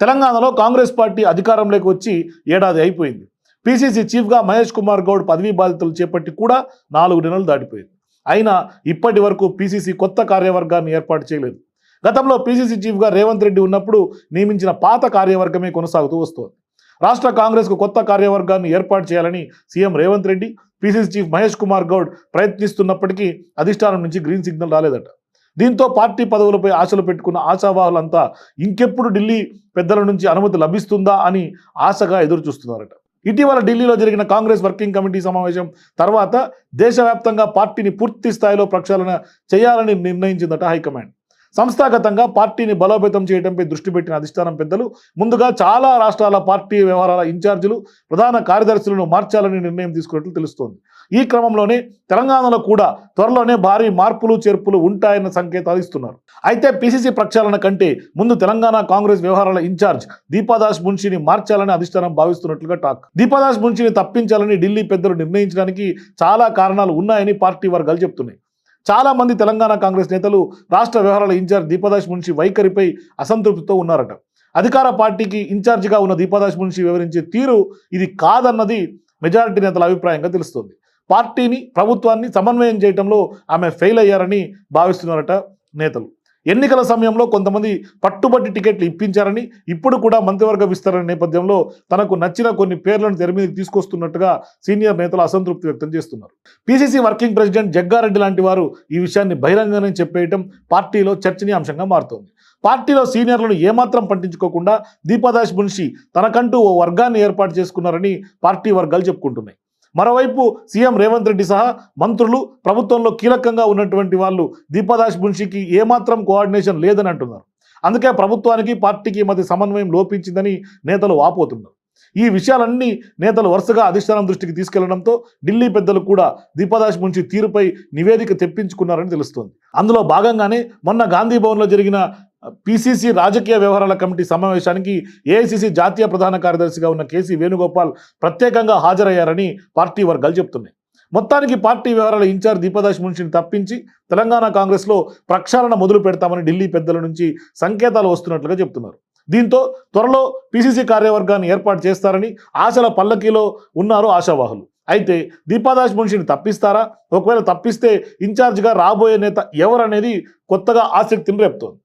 తెలంగాణలో కాంగ్రెస్ పార్టీ అధికారంలోకి వచ్చి ఏడాది అయిపోయింది. పిసిసి చీఫ్గా మహేష్ కుమార్ గౌడ్ పదవీ బాధ్యతలు చేపట్టి కూడా నాలుగు నెలలు దాటిపోయింది. అయినా ఇప్పటి వరకు పీసీసీ కొత్త కార్యవర్గాన్ని ఏర్పాటు చేయలేదు. గతంలో పీసీసీ చీఫ్గా రేవంత్ రెడ్డి ఉన్నప్పుడు నియమించిన పాత కార్యవర్గమే కొనసాగుతూ వస్తోంది. రాష్ట్ర కాంగ్రెస్కు కొత్త కార్యవర్గాన్ని ఏర్పాటు చేయాలని CM Revanth Reddy PCC chief Mahesh Kumar Goud ప్రయత్నిస్తున్నప్పటికీ అధిష్టానం నుంచి గ్రీన్ సిగ్నల్ రాలేదట. దీంతో పార్టీ పదవులపై ఆశలు పెట్టుకున్న ఆశావాహులంతా ఇంకెప్పుడు ఢిల్లీ పెద్దల నుంచి అనుమతి లభిస్తుందా అని ఆశగా ఎదురు చూస్తున్నారట ఇటీవల ఢిల్లీలో జరిగిన కాంగ్రెస్ వర్కింగ్ కమిటీ సమావేశం తర్వాత దేశవ్యాప్తంగా పార్టీని పూర్తి స్థాయిలో ప్రక్షాళన చేయాలని నిర్ణయించిందట హైకమాండ్. సంస్థాగతంగా పార్టీని బలోపేతం చేయడంపై దృష్టి పెట్టిన అధిష్టానం పెద్దలు ముందుగా చాలా రాష్ట్రాల పార్టీ వ్యవహారాల ఇన్ఛార్జీలు ప్రధాన కార్యదర్శులను మార్చాలని నిర్ణయం తీసుకున్నట్లు తెలుస్తోంది. ఈ క్రమంలోనే తెలంగాణలో కూడా త్వరలోనే భారీ మార్పులు చేర్పులు ఉంటాయన్న సంకేతాలు ఇస్తున్నారు. అయితే పిసిసి ప్రక్షాళన కంటే ముందు తెలంగాణ కాంగ్రెస్ వ్యవహారాల ఇన్ఛార్జ్ దీపాదాస్ మున్షిని మార్చాలని అధిష్టానం భావిస్తున్నట్లుగా టాక్. దీపాదాస్ మున్షిని తప్పించాలని ఢిల్లీ పెద్దలు నిర్ణయించడానికి చాలా కారణాలు ఉన్నాయని పార్టీ వర్గాలు చెప్తున్నాయి. చాలా మంది తెలంగాణ కాంగ్రెస్ నేతలు రాష్ట్ర వ్యవహారాల ఇన్ఛార్జ్ దీపదాస్ మున్షి వైఖరిపై అసంతృప్తితో ఉన్నారట. అధికార పార్టీకి ఇన్ఛార్జిగా ఉన్న దీపదాస్ మున్షి వివరించే తీరు ఇది కాదన్నది మెజారిటీ నేతల అభిప్రాయంగా తెలుస్తోంది. పార్టీని ప్రభుత్వాన్ని సమన్వయం చేయడంలో ఆమె ఫెయిల్ అయ్యారని భావిస్తున్నారట నేతలు. ఎన్నికల సమయంలో కొంతమంది పట్టుబట్టి టికెట్లు ఇప్పించారని ఇప్పుడు కూడా మంత్రివర్గ విస్తరణ నేపథ్యంలో తనకు నచ్చిన కొన్ని పేర్లను తెర మీదకి తీసుకొస్తున్నట్టుగా సీనియర్ నేతలు అసంతృప్తి వ్యక్తం చేస్తున్నారు. పిసిసి వర్కింగ్ ప్రెసిడెంట్ జగ్గారెడ్డి లాంటి వారు ఈ విషయాన్ని బహిరంగంగానే చెప్పేయటం పార్టీలో చర్చనీయాంశంగా మారుతోంది. పార్టీలో సీనియర్లను ఏమాత్రం పట్టించుకోకుండా దీపాదాస్ మున్షి తనకంటూ ఓ వర్గాన్ని ఏర్పాటు చేసుకున్నారని పార్టీ వర్గాలు చెప్పుకుంటున్నాయి. మరోవైపు సీఎం రేవంత్ రెడ్డి సహా మంత్రులు ప్రభుత్వంలో కీలకంగా ఉన్నటువంటి వాళ్ళు దీపాదాస్ మున్షికి ఏమాత్రం కోఆర్డినేషన్ లేదని అంటున్నారు. అందుకే ప్రభుత్వానికి పార్టీకి మధ్య సమన్వయం లోపించిందని నేతలు వాపోతున్నారు. ఈ విషయాలన్నీ నేతలు వరుసగా అధిష్టానం దృష్టికి తీసుకెళ్ళడంతో ఢిల్లీ పెద్దలు కూడా దీపదాష్ మున్షి తీరుపై నివేదిక తెప్పించుకున్నారని తెలుస్తోంది. అందులో భాగంగానే మొన్న గాంధీ భవన్లో జరిగిన పిసిసి రాజకీయ వ్యవహారాల కమిటీ సమావేశానికి ఏఐసిసి జాతీయ ప్రధాన కార్యదర్శిగా ఉన్న కేసీ వేణుగోపాల్ ప్రత్యేకంగా హాజరయ్యారని పార్టీ వర్గాలు చెప్తున్నాయి. మొత్తానికి పార్టీ వ్యవహారాల ఇన్ఛార్జ్ దీపదాస్ మున్షిని తప్పించి తెలంగాణ కాంగ్రెస్లో ప్రక్షాళన మొదలు పెడతామని ఢిల్లీ పెద్దల నుంచి సంకేతాలు వస్తున్నట్లుగా చెప్తున్నారు. దీంతో త్వరలో పిసిసి కార్యవర్గాన్ని ఏర్పాటు చేస్తారని ఆశల పల్లకీలో ఉన్నారు ఆశావాహులు. అయితే దీపాదాస్ మున్షిని తప్పిస్తారా? ఒకవేళ తప్పిస్తే ఇన్ఛార్జ్గా రాబోయే నేత ఎవరనేది కొత్తగా ఆసక్తిని రేపుతోంది.